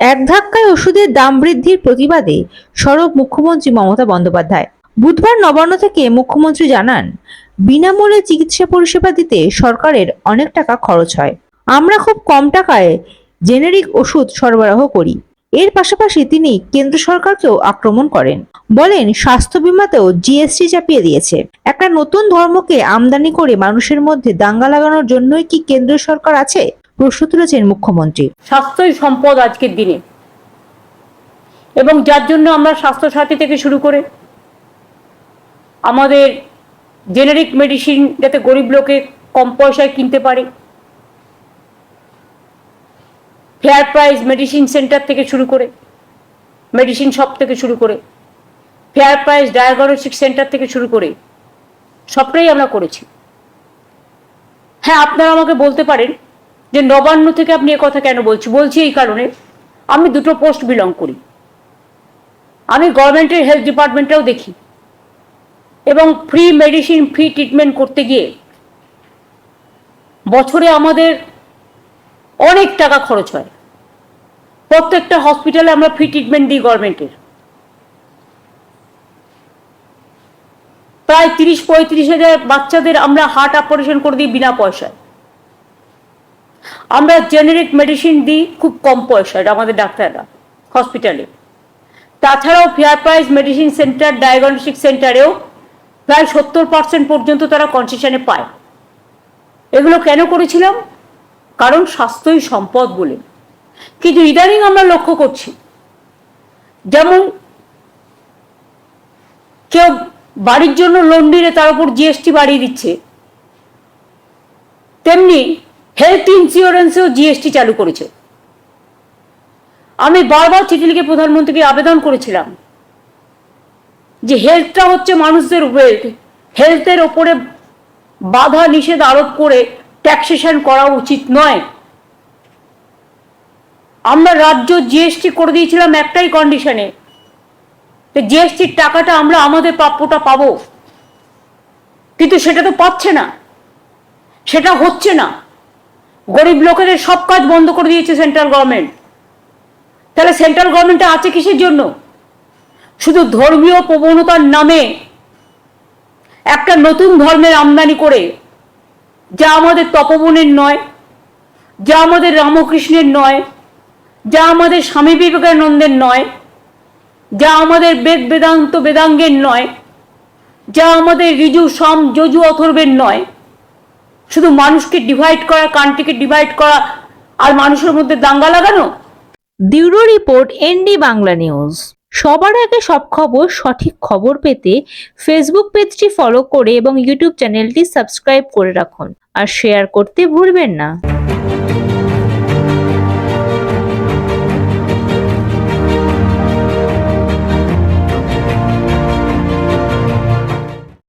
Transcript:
এক ধাক্কায় ওষুধের দাম বৃদ্ধির প্রতিবাদে সরব মুখ্যমন্ত্রী মমতা বন্দ্যোপাধ্যায়। বুধবার নবান্ন থেকে মুখ্যমন্ত্রী জানান, বিনামূল্যে চিকিৎসা পরিষেবা দিতে সরকারের অনেক টাকা খরচ হয়। আমরা খুব কম টাকায় জেনেরিক ওষুধ সরবরাহ করি। এর পাশাপাশি তিনি কেন্দ্র সরকারকেও আক্রমণ করেন। বলেন, স্বাস্থ্য বিমাতেও জিএসটি চাপিয়ে দিয়েছে। একটা নতুন ধর্মকে আমদানি করে মানুষের মধ্যে দাঙ্গা লাগানোর জন্যই কি কেন্দ্র সরকার আছে? প্রশ্ন তুলেছেন মুখ্যমন্ত্রী। স্বাস্থ্যই সম্পদ আজকের দিনে। এবং যার জন্য আমরা স্বাস্থ্যসাথী থেকে শুরু করে আমাদের জেনারিক মেডিসিন যাতে গরিব লোকে কম পয়সায় কিনতে পারে ফেয়ার প্রাইস মেডিসিন সেন্টার থেকে শুরু করে মেডিসিন শপ থেকে শুরু করে ফেয়ার প্রাইস ডায়াগনস্টিক সেন্টার থেকে শুরু করে, সবটাই আমরা করেছি। হ্যাঁ আপনারা আমাকে বলতে পারেন যে নবান্ন থেকে আপনি কথা কেন বলছি? বলছি এই কারণে, আমি দুটো পোস্ট বিলং করি। আমি গভর্নমেন্টের হেলথ ডিপার্টমেন্টটাও দেখি। এবং ফ্রি মেডিসিন ফ্রি ট্রিটমেন্ট করতে গিয়ে বছরে আমাদের অনেক টাকা খরচ হয়। প্রত্যেকটা হসপিটালে আমরা ফ্রি ট্রিটমেন্ট দিই গভর্নমেন্টের প্রায় তিরিশ পঁয়ত্রিশ হাজার বাচ্চাদের আমরা হার্ট অপারেশন করে দিই বিনা পয়সায়। আমরা জেনারিক মেডিসিন দিই খুব কম পয়সায়, আমাদের ডাক্তাররা হসপিটালে তাছাড়াও fair price medicine centre diagnostic সেন্টারেও প্রায় সত্তর পার্সেন্ট পর্যন্ত তারা কনসেশনে পায়। এগুলো কেন করেছিলাম? কারণ স্বাস্থ্যই সম্পদ বলে। কিন্তু ইদানিং আমরা লক্ষ্য করছি, যেমন কেউ বাড়ির জন্য লোন নিলে তার উপর জিএসটি বাড়িয়ে দিচ্ছে, তেমনি হেলথ ইন্স্যুরেন্সেও জিএসটি চালু করেছে। আমি বারবার চিঠি লিখে প্রধানমন্ত্রীকে আবেদন করেছিলাম যে হেলথটা হচ্ছে মানুষদের ওয়েলথ হেলথের ওপরে বাধা নিষেধ আরোপ করে ট্যাক্সেশন করা উচিত নয়। আমরা রাজ্য জিএসটি করে দিয়েছিলাম একটাই কন্ডিশনে জিএসটির টাকাটা আমরা আমাদের প্রাপ্যটা পাবো। কিন্তু সেটা তো পাচ্ছে না। সেটা হচ্ছে না। গরিব লোকেদের সব কাজ বন্ধ করে দিয়েছে সেন্ট্রাল গভর্নমেন্ট। তাহলে সেন্ট্রাল গভর্নমেন্টে আছে কিসের জন্য? শুধু ধর্মীয় প্রবণতার নামে একটা নতুন ধর্মের আমদানি করে, যা আমাদের তপবনের নয়, যা আমাদের রামকৃষ্ণের নয়, যা আমাদের স্বামী বিবেকানন্দের নয়, যা আমাদের বেদ বেদান্ত বেদাঙ্গের নয়, যা আমাদের ঋজু, সম, যজু অথর্বের নয়। শুধু মানুষকে ডিভাইড করা কান্ট্রিকে ডিভাইড করা আর মানুষের মধ্যে দাঙ্গা লাগানো? Bureau report ND Bangla news. সবার আগে সব খবর, সঠিক খবর পেতে ফেসবুক পেজটি ফলো করে এবং ইউটিউব চ্যানেলটি সাবস্ক্রাইব করে রাখুন। আর শেয়ার করতে ভুলবেন না।